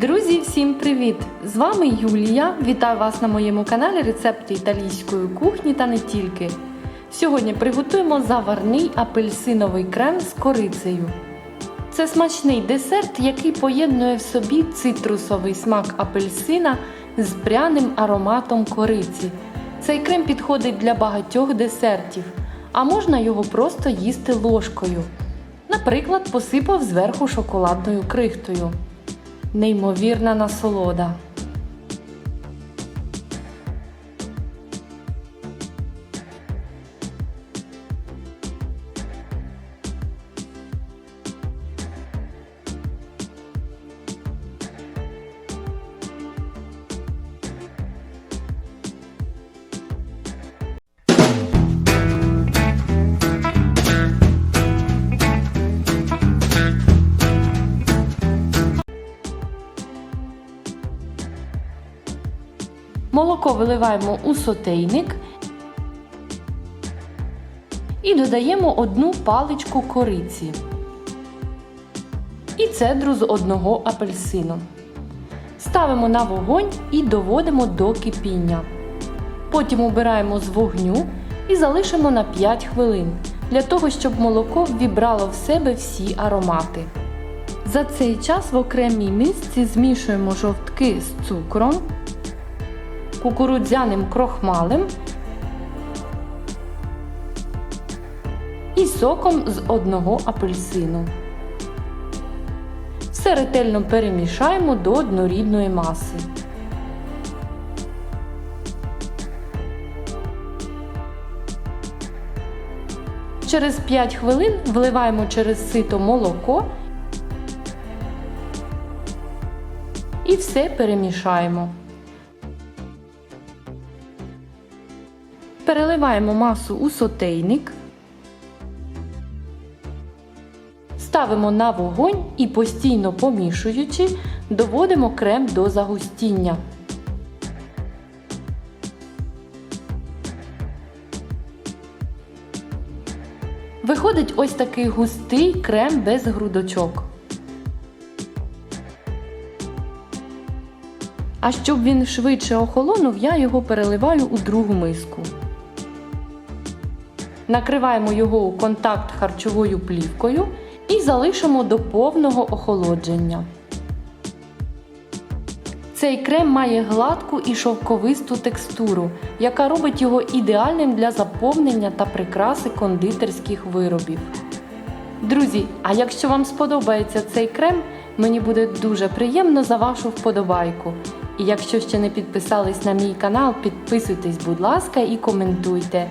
Друзі, всім привіт! З вами Юлія. Вітаю вас на моєму каналі Рецепти італійської кухні та не тільки. Сьогодні приготуємо заварний апельсиновий крем з корицею. Це смачний десерт, який поєднує в собі цитрусовий смак апельсина з пряним ароматом кориці. Цей крем підходить для багатьох десертів, а можна його просто їсти ложкою. Наприклад, посипав зверху шоколадною крихтою. Неймовірна насолода. Молоко виливаємо у сотейник і додаємо одну паличку кориці і цедру з одного апельсину. Ставимо на вогонь і доводимо до кипіння. Потім убираємо з вогню і залишимо на 5 хвилин для того, щоб молоко ввібрало в себе всі аромати. За цей час в окремій мисці змішуємо жовтки з цукром кукурудзяним крохмалем і соком з одного апельсину. Все ретельно перемішаємо до однорідної маси. Через 5 хвилин вливаємо через сито молоко і все перемішаємо. Переливаємо масу у сотейник, ставимо на вогонь і постійно помішуючи, доводимо крем до загустіння. Виходить ось такий густий крем без грудочок. А щоб він швидше охолонув, я його переливаю у другу миску. Накриваємо його у контакт харчовою плівкою і залишимо до повного охолодження. Цей крем має гладку і шовковисту текстуру, яка робить його ідеальним для заповнення та прикраси кондитерських виробів. Друзі, а якщо вам сподобається цей крем, мені буде дуже приємно за вашу вподобайку. І якщо ще не підписались на мій канал, підписуйтесь, будь ласка, і коментуйте.